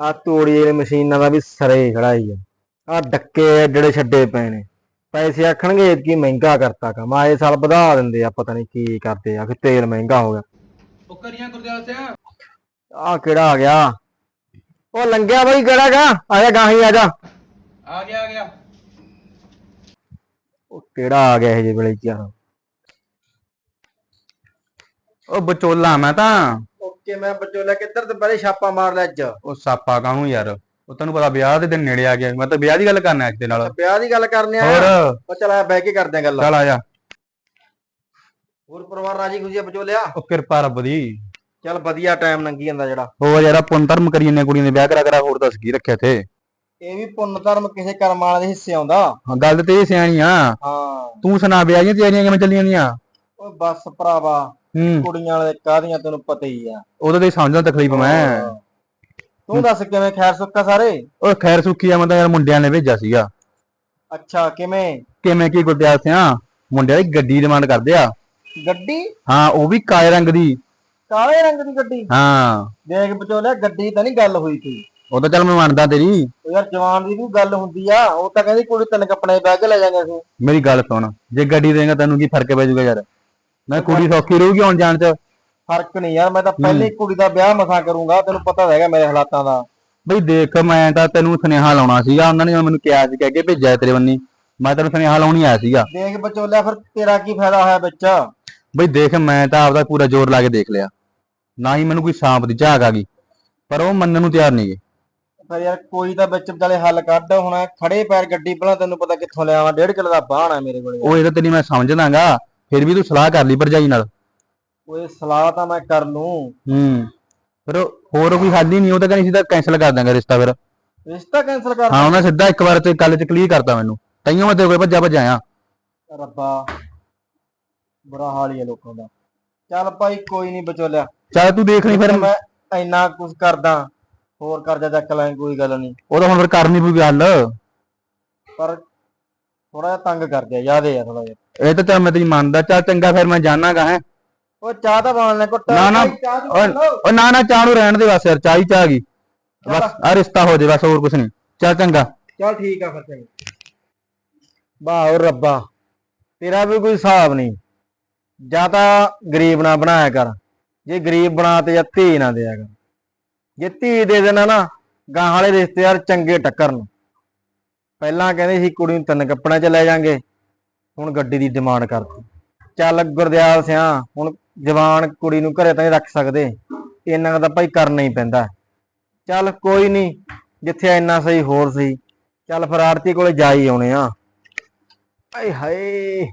ਆ ਤੂੜੀ ਵਾਲੀ ਮਸ਼ੀਨਾਂ ਦਾ ਵੀ ਸਰੇ ਖੜਾ ਹੀ ਆ। ਆ ਡੱਕੇ ਜਿਹੜੇ ਛੱਡੇ ਪਏ ਨੇ। ਪੈਸੇ ਆਖਣਗੇ ਕੀ ਮਹਿੰਗਾ ਕਰਤਾ ਕੰਮ। ਆਏ ਸਾਲ ਵਧਾ ਦਿੰਦੇ ਆ ਪਤਾ ਨਹੀਂ ਕੀ ਕਰਦੇ ਆ ਕਿ ਤੇਲ ਮਹਿੰਗਾ ਹੋ ਗਿਆ। ਉਹ ਕਰੀਆਂ ਗੁਰਦਿਆਲ ਸਿੰਘ। ਆ ਕਿਹੜਾ ਆ ਗਿਆ? ਉਹ ਲੰਘਿਆ ਬਈ ਕਿਹੜਾ ਗਾ। ਆ ਜਾ ਗਾਹੀਂ ਆ ਜਾ। ਆ ਗਿਆ ਆ ਗਿਆ। ਉਹ ਕਿਹੜਾ ਆ ਗਿਆ ਇਹ ਜੇ ਵੇਲੇ ਯਾਰ? ਉਹ ਬਚੋਲਾ ਮੈਂ ਤਾਂ। ਓਕੇ ਮੈਂ ਬਚੋਲਾ ਕਿੱਧਰ ਤੇ ਪਹਿਲੇ ਛਾਪਾ ਮਾਰ ਲਿਆ ਅੱਜ। ਉਹ ਸਾਪਾ ਕਾਹਨੂੰ ਯਾਰ? ਉਹ ਤੈਨੂੰ ਪਤਾ ਵਿਆਹ ਦੇ ਦਿਨ ਨੇੜੇ ਆ ਗਿਆ। ਮੈਂ ਤਾਂ ਵਿਆਹ ਦੀ ਗੱਲ ਕਰਨਾ ਅੱਜ ਦੇ ਨਾਲ। ਵਿਆਹ ਦੀ ਗੱਲ ਕਰਨੀ ਆ? ਹੋਰ। ਉਹ ਚਲ ਆ ਬਹਿ ਕੇ ਕਰਦੇ ਆ ਗੱਲ। ਚੱਲ ਆ ਜਾ। ਹੋਰ ਪਰਿਵਾਰ ਰਾਜੀ ਖੁਸ਼ੀ ਆ ਬਚੋਲਿਆ ਉਹ ਕਿਰਪਾ ਰੱਬ ਦੀ। ਚੱਲ ਵਧੀਆ ਟਾਈਮ ਲੰਘੀ ਜਾਂਦਾ ਜਿਹੜਾ। ਹੋਰ ਯਾਰ ਪੁੰਨ ਧਰਮ ਕਰੀ ਜੰਨੇ ਕੁੜੀਆਂ ਦੇ। ਵਿਆਹ ਕਰਾ ਕਰਾ ਹੋਰ ਦੱਸ ਕੀ ਰੱਖਿਆ ਤੇ ਇਹ ਵੀ ਪੁੰਨ ਧਰਮ ਕਿਸੇ ਕਰਮ ਵਾਲੇ ਦੇ ਹਿੱਸੇ ਆਉਂਦਾ। ਹਾਂ, ਗੱਲ ਤੇ ਇਹ ਸਿਆਣੀ ਆ। ਹਾਂ। ਤੂੰ ਸੁਣਾ ਵਿਆਹ ਦੀਆਂ ਤਿਆਰੀਆਂ ਕਿਵੇਂ ਚੱਲੀਆਂ ਦੀਆਂ? ਓਏ ਬੱਸ ਭਰਾਵਾ ਹੂੰ। ਕੁੜੀਆਂ ਵਾਲੇ ਕਾਹਦੀਆਂ ਤੈਨੂੰ ਪਤਾ ਹੀ ਆ। ਉਹਦੇ ਤੇ ਸਮਝਣ ਤਕਲੀਫ ਮੈਂ। ਤੂੰ ਦੱਸ ਕਿਵੇਂ ਖੈਰ ਸੁੱਖਾ ਸਾਰੇ? ਉਹ ਖੈਰ ਸੁੱਖੀ ਆ ਮੈਂ ਤਾਂ ਯਾਰ ਮੁੰਡਿਆਂ ਨੇ ਭੇਜਿਆ ਸੀਗਾ। ਅੱਛਾ ਕਿਵੇਂ? ਕਿਵੇਂ ਕੀ ਗੁਰਦਿਆਲ ਸਿਆ? ਮੁੰਡਿਆਂ ਦੀ ਗੱਡੀ ਡਿਮਾਂਡ ਕਰਦੇ ਆ। ਗੱਡੀ? ਹਾਂ ਉਹ ਵੀ ਕਾਲੇ ਰੰਗ ਦੀ। ਕਾਲੇ ਰੰਗ ਦੀ ਗੱਡੀ? ਹਾਂ। ਦੇਖ ਬਚੋਲਿਆ ਗੱਡੀ ਤਾਂ ਨਹੀਂ ਗੱਲ ਹੋਈ ਕੋਈ ਉਹ ਤਾਂ ਚੱਲ ਮੈਂ ਮੰਨਦਾ ਤੇਰੀ। ਉਹ ਯਾਰ ਜਵਾਨ ਦੀ ਵੀ ਗੱਲ ਹੁੰਦੀ ਆ। ਉਹ ਤਾਂ ਕਹਿੰਦੀ ਕੁੜੀ ਤਿੰਨ ਕੱਪੜੇ ਬਹਿ ਕੇ ਲੈ ਜਾਗੇ ਅਸੀਂ ਮੇਰੀ ਗੱਲ ਸੁਣ। ਜੇ ਗੱਡੀ ਦੇਂਗਾ ਤੈਨੂੰ ਕੀ ਫ਼ਰਕ ਪੈ ਜਾਊਗਾ ਯਾਰ? ਮੈਂ ਕੁੜੀ ਸੌਖੀ ਰਹੂਗੀ ਆਉਣ ਜਾਣ ਚ। ਫ਼ਰਕ ਨਹੀਂ ਯਾਰ ਮੈਂ ਤਾਂ ਪਹਿਲੇ ਹੀ। ਕੁੜੀ ਦਾ ਵਿਆਹ ਮਸਾਂ ਕਰੂੰਗਾ ਤੈਨੂੰ ਪਤਾ ਤਾਂ ਹੈਗਾ ਮੇਰੇ ਹਾਲਾਤਾਂ ਦਾ। ਬਈ ਦੇਖ ਮੈਂ ਤਾਂ ਤੈਨੂੰ ਸੁਨੇਹਾ ਲਾਉਣਾ ਸੀਗਾ ਉਹਨਾਂ ਨੇ ਮੈਨੂੰ ਕਿਹਾ ਸੀ ਕਹਿ ਕੇ ਭੇਜਿਆ ਤੇਰੇ ਬੰਨੀ ਮੈਂ ਤੈਨੂੰ ਸੁਨੇਹਾ ਲਾਉਣੀ ਆਇਆ ਸੀਗਾ। ਦੇਖ ਬਚੋਲਿਆ ਫਿਰ ਤੇਰਾ ਕੀ ਫਾਇਦਾ ਹੋਇਆ ਵਿੱਚ? ਬਈ ਦੇਖ ਮੈਂ ਤਾਂ ਆਪਦਾ ਪੂਰਾ ਜ਼ੋਰ ਲਾ ਕੇ ਦੇਖ ਲਿਆ। ਨਾ ਹੀ ਮੈਨੂੰ ਕੋਈ ਸਾਂਪ ਦੀ ਝਾਕ ਆ ਗਈ ਪਰ ਉਹ ਮੰਨਣ ਨੂੰ ਤਿਆਰ ਨਹੀਂ ਗੇ ਫਿਰ ਯਾਰ ਕੋਈ ਤਾਂ ਵਿੱਚ ਵਿਚਾਲੇ ਹੱਲ ਕੱਢ ਹੁਣ ਖੜੇ ਪੈਰ ਗੱਡੀ ਪਹਿਲਾਂ ਤੈਨੂੰ ਪਤਾ ਕਿੱਥੋਂ ਲਿਆਵਾਂ ਡੇਢ ਕਿਲੋ ਦਾ ਬਾਹਣ ਆ ਮੇਰੇ ਕੋਲੇ। ਉਹ ਇਹ ਤਾਂ ਤੇਰੀ ਮੈਂ ਸਮਝਦਾਗਾ ਫਿਰ ਵੀ ਤੂੰ ਸਲਾਹ ਕਰ ਲਈ ਭਰਜਾਈ ਨਾਲ। ਓਏ ਸਲਾਹ ਤਾਂ ਮੈਂ ਕਰ ਲੂੰ। ਹੂੰ ਫਿਰ ਹੋਰ ਕੋਈ ਹੱਲ ਹੀ ਨਹੀਂ ਉਹ ਤਾਂ ਕਹਿੰਦੀ ਸਿੱਧਾ ਕੈਨਸਲ ਕਰ ਦਾਂਗਾ ਰਿਸ਼ਤਾ ਫਿਰ। ਰਿਸ਼ਤਾ ਕੈਨਸਲ ਕਰ ਹਾਂ ਉਹਨਾਂ ਸਿੱਧਾ ਇੱਕ ਵਾਰ ਤੇ ਗੱਲ ਚ ਕਲੀਅਰ ਕਰਤਾ ਮੈਨੂੰ। ਤਈਓ ਮੈਂ ਤੇਰੇ ਕੋਲ ਭੱਜਾ ਭੱਜਾ ਆਇਆ। ਰੱਬਾ ਬੁਰਾ ਹਾਲ ਹੀ ਹੈ ਲੋਕਾਂ ਦਾ। ਚੱਲ ਭਾਈ ਕੋਈ ਨਹੀਂ ਬਚੋਲਿਆ ਚੱਲ ਤੂੰ ਦੇਖ ਲਈ ਫਿਰ। ਮੈਂ ਇੰਨਾ ਕੁਝ ਕਰਦਾ ਹੋਰ ਕਰਜ਼ਾ ਚੱਕ ਲਾਂ ਕੋਈ ਗੱਲ ਨਹੀਂ। ਉਹ ਤਾਂ ਹੁਣ ਫਿਰ ਕਰਨੀ ਪਊਗੀ ਹੱਲ। ਪਰ ਥੋੜਾ ਜਿਹਾ ਤੰਗ ਕਰਦੇ ਆ ਯਾਦੇ ਆ ਥੋੜਾ ਜਿਹਾ। ਇਹ ਤਾਂ ਚੱਲ ਮੈਂ ਤੇਰੀ ਮੰਨਦਾ ਚੱਲ ਚੰਗਾ ਫਿਰ ਮੈਂ ਜਾਣਾਗਾ ਹੈ। ਉਹ ਚਾਹ ਤਾਂ ਬਣਾ ਲੈ ਘੁੱਟ। ਨਾ, ਨਾ, ਚਾਹ ਚੂਹ ਓਏ, ਪੀ ਲਓ। ਉਹ ਨਾ ਨਾ ਚਾਹ ਨੂੰ ਰਹਿਣ ਦੇ ਬਸ ਯਾਰ ਚਾਹ ਹੀ ਚਾਹ ਗਈ ਬਸ ਆ ਰਿਸ਼ਤਾ ਹੋ ਜੇ ਬਸ ਹੋਰ ਕੁਛ ਨਹੀਂ। ਚੱਲ ਚੰਗਾ। ਚੱਲ ਠੀਕ ਆ ਫਿਰ ਚੰਗਾ। ਵਾਹ ਓ ਰੱਬਾ ਤੇਰਾ ਵੀ ਕੋਈ ਹਿਸਾਬ ਨਹੀਂ। ਜਾਂ ਤਾਂ ਗਰੀਬ ਨਾ ਬਣਾਇਆ ਕਰ। ਜੇ ਗਰੀਬ ਬਣਾ ਤੇ ਜਾਂ ਧੀ ਨਾ ਦਿਆ ਕਰ। ਜੇ ਧੀ ਦੇ ਦੇਣਾ ਨਾ ਗਾਂ ਵਾਲੇ ਰਿਸ਼ਤੇਦਾਰ ਚੰਗੇ ਟੱਕਰਨ ਪਹਿਲਾਂ ਕਹਿੰਦੇ ਸੀ ਕੁੜੀ ਨੂੰ ਤਿੰਨ ਕੱਪੜਿਆਂ 'ਚ ਲੈ ਜਾਾਂਗੇ, ਹੁਣ ਗੱਡੀ ਦੀ ਡਿਮਾਂਡ ਕਰਤੀ। ਚੱਲ ਗੁਰਦਿਆਲ ਸਿਆ, ਹੁਣ ਜਵਾਨ ਕੁੜੀ ਨੂੰ ਘਰੇ ਤਾਂ ਨਹੀਂ ਰੱਖ ਸਕਦੇ, ਇੰਨਾ ਕੁ ਭਾਈ ਕਰਨਾ ਹੀ ਪੈਂਦਾ। ਚੱਲ ਕੋਈ ਨਹੀਂ, ਜਿੱਥੇ ਇੰਨਾ ਸਹੀ ਹੋਰ ਸਹੀ। ਚੱਲ ਫਿਰ ਆਰਤੀ ਕੋਲੇ ਜਾ ਹੀ ਆਉਣੇ ਆ। ਆਏ ਹਾਏ।